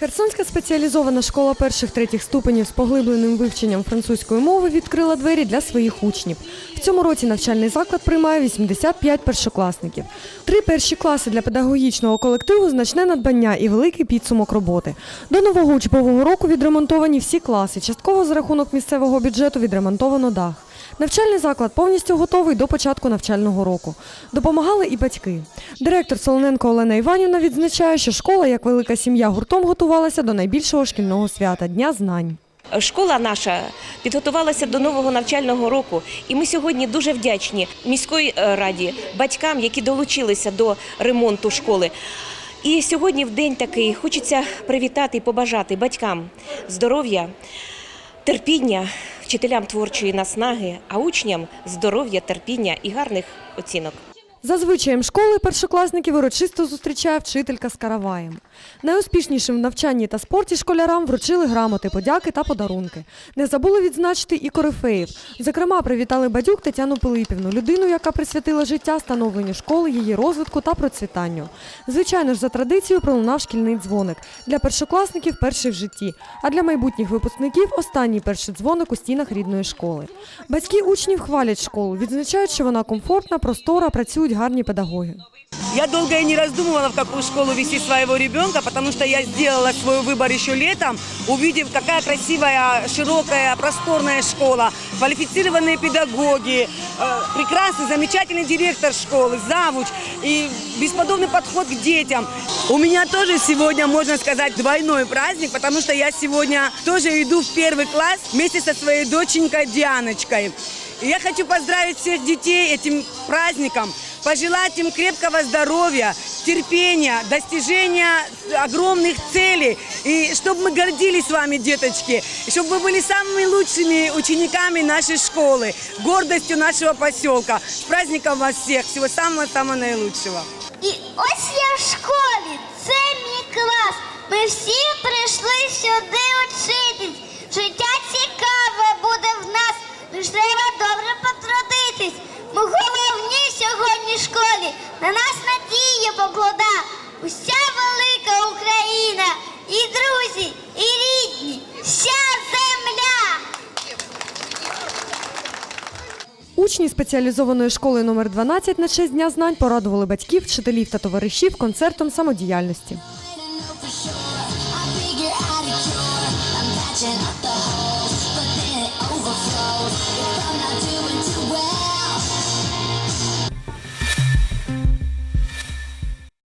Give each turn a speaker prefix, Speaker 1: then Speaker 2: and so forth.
Speaker 1: Херсонська спеціалізована школа перших третіх ступенів з поглибленим вивченням французької мови відкрила двері для своїх учнів. В цьому році навчальний заклад приймає 85 першокласників. Три перші класи для педагогічного колективу значне надбання і великий підсумок роботи. До нового учбового року відремонтовані всі класи. Частково за рахунок місцевого бюджету відремонтовано дах. Навчальний заклад повністю готовий до початку навчального року. Допомагали і батьки. Директор Солоненко Олена Іванівна відзначає, що школа, як велика сім'я, гуртом готувалася до найбільшого шкільного свята Дня знань.
Speaker 2: Школа наша підготувалася до нового навчального року, і ми сьогодні дуже вдячні міської е, раді, батькам, які долучилися до ремонту школи. І сьогодні, в день такий, хочеться привітати і побажати батькам здоров'я, терпіння, вчителям творчої наснаги, а учням здоров'я, терпіння і гарних оцінок.
Speaker 1: За звичаєм школи першокласників урочисто зустрічає вчителька з караваєм. Найуспішнішим в навчанні та спорті школярам вручили грамоти, подяки та подарунки. Не забули відзначити і корифеїв. Зокрема, привітали бадюк Тетяну Пилипівну, людину, яка присвятила життя становленню школи, її розвитку та процвітанню. Звичайно ж, за традицією пролунав шкільний дзвоник. Для першокласників перший в житті, а для майбутніх випускників останній перший дзвоник у стінах рідної школи. Батьки учнів хвалять школу, відзначають, що вона комфортна, простора, працюють гарні педагоги.
Speaker 3: Я долго и не раздумывала, в какую школу вести своего ребенка, потому что я сделала свой выбор еще летом, увидев, какая красивая, широкая, просторная школа, квалифицированные педагоги, э, прекрасный, замечательный директор школы, завуч и бесподобный подход к детям. У меня тоже сегодня, можно сказать, двойной праздник, потому что я сегодня тоже иду в первый класс вместе со своей доченькой Дианочкой. И я хочу поздравить всех детей этим праздником, пожелать им крепкого здоровья, терпения, достижения огромных целей. И чтобы мы гордились вами, деточки, и чтобы вы были самыми лучшими учениками нашей школы, гордостью нашего поселка. С праздником вас всех! Всего самого-самого наилучшего!
Speaker 4: І ось я на нас надія поклада. Уся велика Україна, і друзі, і рідні, вся земля.
Speaker 1: Учні спеціалізованої школи номер 12 на честь Дня знань порадували батьків, вчителів та товаришів концертом самодіяльності.